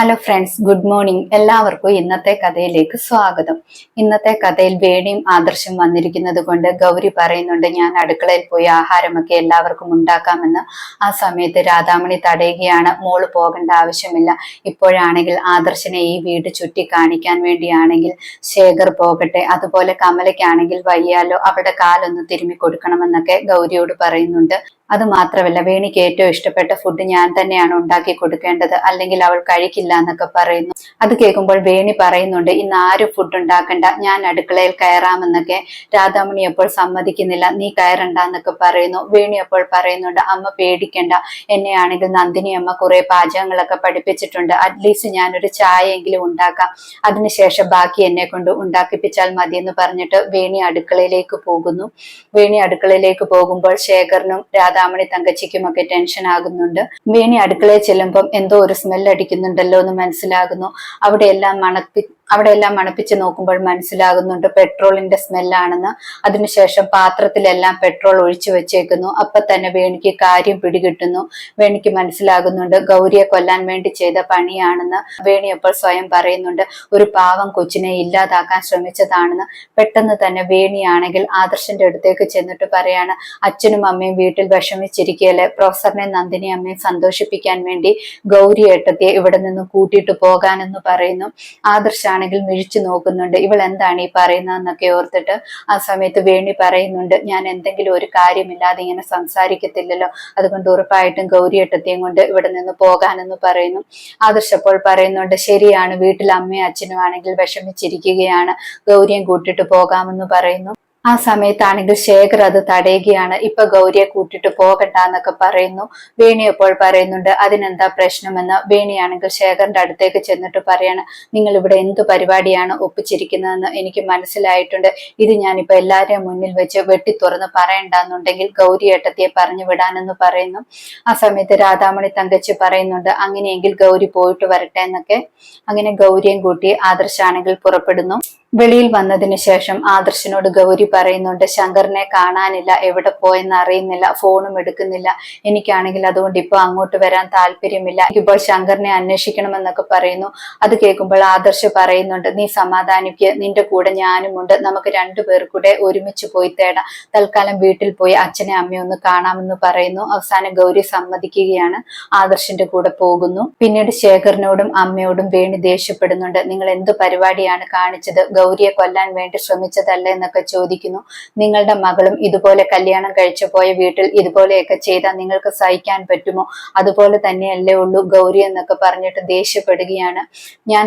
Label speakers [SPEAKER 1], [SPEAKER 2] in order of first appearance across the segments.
[SPEAKER 1] Hello friends good morning എല്ലാവർക്കും ഇന്നത്തെ കഥയിലേക്ക് സ്വാഗതം. ഇന്നത്തെ കഥയിൽ വേണിയും ആദർശം വന്നിരിക്കുന്നത് കൊണ്ട് ഗൗരി പറയുന്നുണ്ട് ഞാൻ അടുക്കളയിൽ പോയി ആഹാരമൊക്കെ എല്ലാവർക്കും ഉണ്ടാക്കാമെന്ന്. ആ സമയത്ത് രാധാമണി തടയുകയാണ് മോൾ പോകേണ്ട ആവശ്യമില്ല. ഇപ്പോഴാണെങ്കിൽ ആദർശനെ ഈ വീട് ചുറ്റി കാണിക്കാൻ വേണ്ടിയാണെങ്കിൽ ശേഖർ പോകട്ടെ. അതുപോലെ കമലയ്ക്കാണെങ്കിൽ വയ്യാലോ. അവളുടെ കാലൊന്ന് തിരുമ്മി കൊടുക്കണമെന്നൊക്കെ ഗൗരിയോട് പറയുന്നുണ്ട്. അത് മാത്രമല്ല വേണിക്ക് ഏറ്റവും ഇഷ്ടപ്പെട്ട ഫുഡ് ഞാൻ തന്നെയാണ് ഉണ്ടാക്കി കൊടുക്കേണ്ടത്. അല്ലെങ്കിൽ അവൾ കഴിക്കില്ല എന്നൊക്കെ പറയുന്നു. അത് കേൾക്കുമ്പോൾ വേണി പറയുന്നുണ്ട് ഇന്ന് ആരും ഫുഡ് ഉണ്ടാക്കണ്ട. ഞാൻ അടുക്കളയിൽ കയറാമെന്നൊക്കെ. രാധാമണി അപ്പോൾ സമ്മതിക്കുന്നില്ല നീ കയറണ്ട എന്നൊക്കെ പറയുന്നു. വേണി അപ്പോൾ പറയുന്നുണ്ട് അമ്മ പേടിക്കണ്ട. എന്നെയാണെങ്കിൽ നന്ദിനി അമ്മ കുറെ പാചകങ്ങളൊക്കെ പഠിപ്പിച്ചിട്ടുണ്ട്. അറ്റ്ലീസ്റ്റ് ഞാനൊരു ചായ എങ്കിലും ഉണ്ടാക്കാം. അതിനുശേഷം ബാക്കി എന്നെ കൊണ്ട് ഉണ്ടാക്കിപ്പിച്ചാൽ മതി എന്ന് പറഞ്ഞിട്ട് വേണി അടുക്കളയിലേക്ക് പോകുന്നു. വേണി അടുക്കളയിലേക്ക് പോകുമ്പോൾ ശേഖരനും രാധാമണി തങ്കച്ചിക്കുമൊക്കെ ടെൻഷൻ ആകുന്നുണ്ട്. വേണി അടുക്കളയിൽ ചെല്ലുമ്പം എന്തോ ഒരു സ്മെൽ അടിക്കുന്നുണ്ടല്ലോ എന്ന് മനസ്സിലാകുന്നു. അവിടെയെല്ലാം മണപ്പി അവിടെ എല്ലാം മണപ്പിച്ച് നോക്കുമ്പോൾ മനസ്സിലാകുന്നുണ്ട് പെട്രോളിന്റെ സ്മെല്ലാണെന്ന് അതിനുശേഷം പാത്രത്തിലെല്ലാം പെട്രോൾ ഒഴിച്ചു വെച്ചേക്കുന്നു. അപ്പൊ തന്നെ വേണിക്ക് കാര്യം പിടികിട്ടുന്നു. വേണിക്ക് മനസ്സിലാകുന്നുണ്ട് ഗൗരിയെ കൊല്ലാൻ വേണ്ടി ചെയ്ത പണിയാണെന്ന്. വേണി അപ്പോൾ സ്വയം പറയുന്നുണ്ട് ഒരു പാവം കൊച്ചിനെ ഇല്ലാതാക്കാൻ ശ്രമിച്ചതാണെന്ന്. പെട്ടെന്ന് തന്നെ വേണിയാണെങ്കിൽ ആദർശന്റെ അടുത്തേക്ക് ചെന്നിട്ട് പറയാണ് അച്ഛനും അമ്മയും വീട്ടിൽ വിഷമിച്ചിരിക്കുകയല്ലേ? പ്രൊഫസറിനെ നന്ദിനി അമ്മയെ സന്തോഷിപ്പിക്കാൻ വേണ്ടി ഗൗരി ഏട്ടത്തിയെ ഇവിടെ നിന്ന് കൂട്ടിയിട്ട് പോകാനെന്ന് പറയുന്നു. ആദർശാണെങ്കിൽ മിഴിച്ചു നോക്കുന്നുണ്ട്. ഇവൾ എന്താണ് ഈ പറയുന്നതെന്നൊക്കെ ഓർത്തിട്ട് ആ സമയത്ത് വേണി പറയുന്നുണ്ട്. ഞാൻ എന്തെങ്കിലും ഒരു കാര്യമില്ലാതെ ഇങ്ങനെ സംസാരിക്കത്തില്ലല്ലോ. അതുകൊണ്ട് ഉറപ്പായിട്ടും ഗൗരിയേട്ടത്തെയും കൊണ്ട് ഇവിടെ നിന്ന് പോകാനെന്ന് പറയുന്നു. ആദർശപ്പോൾ പറയുന്നുണ്ട് ശരിയാണ്. വീട്ടിൽ അമ്മയും അച്ഛനും ആണെങ്കിൽ വിഷമിച്ചിരിക്കുകയാണ്. ഗൗരിയും കൂട്ടിട്ട് പോകാമെന്ന് പറയുന്നു. ആ സമയത്താണെങ്കിൽ ശേഖർ അത് തടയുകയാണ്. ഇപ്പൊ ഗൗരിയെ കൂട്ടിട്ട് പോകണ്ട എന്നൊക്കെ പറയുന്നു. വേണി അപ്പോൾ പറയുന്നുണ്ട് അതിനെന്താ പ്രശ്നമെന്ന്? വേണിയാണെങ്കിൽ ശേഖറിന്റെ അടുത്തേക്ക് ചെന്നിട്ട് പറയാണ് നിങ്ങൾ ഇവിടെ എന്ത് പരിപാടിയാണ് ഒപ്പിച്ചിരിക്കുന്നതെന്ന് എനിക്ക് മനസ്സിലായിട്ടുണ്ട്. ഇത് ഞാനിപ്പോ എല്ലാവരെയും മുന്നിൽ വെച്ച് വെട്ടി തുറന്ന് പറയണ്ടെന്നുണ്ടെങ്കിൽ ഗൗരി ഏട്ടത്തിയെ പറഞ്ഞു വിടാനെന്ന് പറയുന്നു. ആ സമയത്ത് രാധാമണി തങ്കച്ചി പറയുന്നുണ്ട് അങ്ങനെയെങ്കിൽ ഗൗരി പോയിട്ട് വരട്ടെ എന്നൊക്കെ. അങ്ങനെ ഗൗരിയും കൂട്ടി ആദർശാണെങ്കിൽ പുറപ്പെടുന്നു. വെളിയിൽ വന്നതിന് ശേഷം ആദർശനോട് ഗൗരി പറയുന്നുണ്ട് ശങ്കറിനെ കാണാനില്ല എവിടെ പോയെന്ന് അറിയുന്നില്ല ഫോണും എടുക്കുന്നില്ല. എനിക്കാണെങ്കിൽ അതുകൊണ്ട് ഇപ്പൊ അങ്ങോട്ട് വരാൻ താല്പര്യമില്ല. ഇപ്പോൾ ശങ്കറിനെ അന്വേഷിക്കണമെന്നൊക്കെ പറയുന്നു. അത് കേൾക്കുമ്പോൾ ആദർശ് പറയുന്നുണ്ട് നീ സമാധാനിക്ക് നിന്റെ കൂടെ ഞാനുമുണ്ട് നമുക്ക് രണ്ടുപേർ കൂടെ ഒരുമിച്ച് പോയി തേടാം. തൽക്കാലം വീട്ടിൽ പോയി അച്ഛനെ അമ്മയും ഒന്ന് കാണാമെന്ന് പറയുന്നു. അവസാനം ഗൗരി സമ്മതിക്കുകയാണ്. ആദർശിന്റെ കൂടെ പോകുന്നു. പിന്നീട് ശേഖറിനോടും അമ്മയോടും വേണി ദേഷ്യപ്പെടുന്നുണ്ട്. നിങ്ങൾ എന്ത് പരിപാടിയാണ് കാണിച്ചത്? ഗൗരിയെ കൊല്ലാൻ വേണ്ടി ശ്രമിച്ചതല്ല എന്നൊക്കെ ചോദിക്കുന്നു. നിങ്ങളുടെ മകളും ഇതുപോലെ കല്യാണം കഴിച്ചു പോയ വീട്ടിൽ ഇതുപോലെയൊക്കെ ചെയ്താൽ നിങ്ങൾക്ക് സഹിക്കാൻ പറ്റുമോ? അതുപോലെ തന്നെയല്ലേ ഉള്ളൂ ഗൗരി എന്നൊക്കെ പറഞ്ഞിട്ട് ദേഷ്യപ്പെടുകയാണ്. ഞാൻ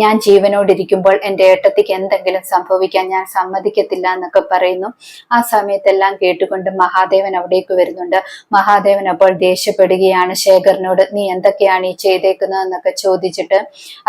[SPEAKER 1] ഞാൻ ജീവനോടിരിക്കുമ്പോൾ എന്റെ ഏട്ടത്തിക്ക് എന്തെങ്കിലും സംഭവിക്കാൻ ഞാൻ സമ്മതിക്കത്തില്ല എന്നൊക്കെ പറയുന്നു. ആ സമയത്തെല്ലാം കേട്ടുകൊണ്ട് മഹാദേവൻ അവിടേക്ക് വരുന്നുണ്ട്. മഹാദേവൻ അപ്പോൾ ദേഷ്യപ്പെടുകയാണ്. ശേഖറിനോട് നീ എന്തൊക്കെയാണ് ഈ ചെയ്തേക്കുന്നതെന്നൊക്കെ ചോദിച്ചിട്ട്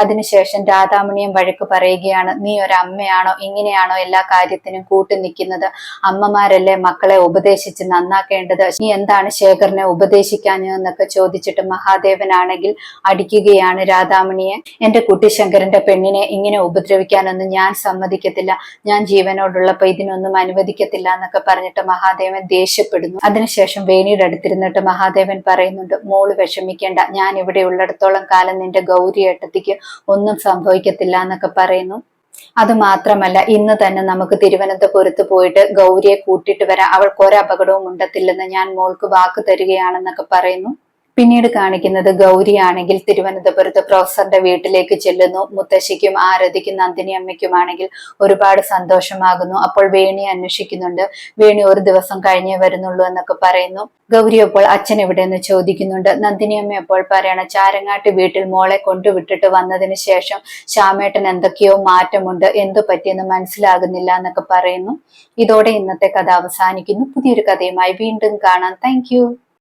[SPEAKER 1] അതിനുശേഷം രാധാമണിയും വഴക്ക് പറയുകയാണ് നീ ഒരു അമ്മയാണോ ഇങ്ങനെയാണോ എല്ലാ കാര്യത്തിനും കൂട്ടി നിൽക്കുന്നത്? അമ്മമാരല്ലേ മക്കളെ ഉപദേശിച്ച് നന്നാക്കേണ്ടത്? നീ എന്താണ് ശേഖറിനെ ഉപദേശിക്കാഞ്ഞതെന്നൊക്കെ ചോദിച്ചിട്ട് മഹാദേവനാണെങ്കിൽ അടിക്കുകയാണ് രാധാമണിയെ എന്റെ കുട്ടി ശങ്കരൻ എന്റെ പെണ്ണിനെ ഇങ്ങനെ ഉപദ്രവിക്കാനൊന്നും ഞാൻ സമ്മതിക്കത്തില്ല. ഞാൻ ജീവനോടുള്ളപ്പോ ഇതിനൊന്നും അനുവദിക്കത്തില്ല എന്നൊക്കെ പറഞ്ഞിട്ട് മഹാദേവൻ ദേഷ്യപ്പെടുന്നു. അതിനുശേഷം വേണിയുടെ അടുത്തിരുന്നിട്ട് മഹാദേവൻ പറയുന്നുണ്ട് മോൾ വിഷമിക്കേണ്ട. ഞാൻ ഇവിടെ ഉള്ളിടത്തോളം കാലം നിന്റെ ഗൗരി ഏട്ടത്തിക്ക് ഒന്നും സംഭവിക്കത്തില്ല എന്നൊക്കെ പറയുന്നു. അത് മാത്രമല്ല ഇന്ന് തന്നെ നമുക്ക് തിരുവനന്തപുരത്ത് പോയിട്ട് ഗൗരിയെ കൂട്ടിയിട്ട് വരാം അവൾക്ക് ഒരു അപകടവും ഉണ്ടാത്തില്ലെന്ന് ഞാൻ മോൾക്ക് വാക്ക് തരികയാണെന്നൊക്കെ പറയുന്നു. പിന്നീട് കാണിക്കുന്നത് ഗൗരി ആണെങ്കിൽ തിരുവനന്തപുരത്ത് പ്രൊഫസറിന്റെ വീട്ടിലേക്ക് ചെല്ലുന്നു. മുത്തശ്ശിക്കും ആരതിക്കും നന്ദിനി അമ്മയ്ക്കുമാണെങ്കിൽ ഒരുപാട് സന്തോഷമാകുന്നു. അപ്പോൾ വേണി അന്വേഷിക്കുന്നുണ്ട്. വേണി ഒരു ദിവസം കഴിഞ്ഞേ വരുന്നുള്ളൂ എന്നൊക്കെ പറയുന്നു. ഗൗരി അപ്പോൾ അച്ഛൻ എവിടെയെന്ന് ചോദിക്കുന്നുണ്ട്. നന്ദിനി അമ്മ അപ്പോൾ പറയണം ചാരങ്ങാട്ട് വീട്ടിൽ മോളെ കൊണ്ടുവിട്ടിട്ട് വന്നതിന് ശേഷം ശ്യാമേട്ടൻ എന്തൊക്കെയോ മാറ്റമുണ്ട്. എന്തു പറ്റിയെന്ന് മനസ്സിലാകുന്നില്ല എന്നൊക്കെ പറയുന്നു. ഇതോടെ ഇന്നത്തെ കഥ അവസാനിക്കുന്നു. പുതിയൊരു കഥയുമായി വീണ്ടും കാണാം. താങ്ക്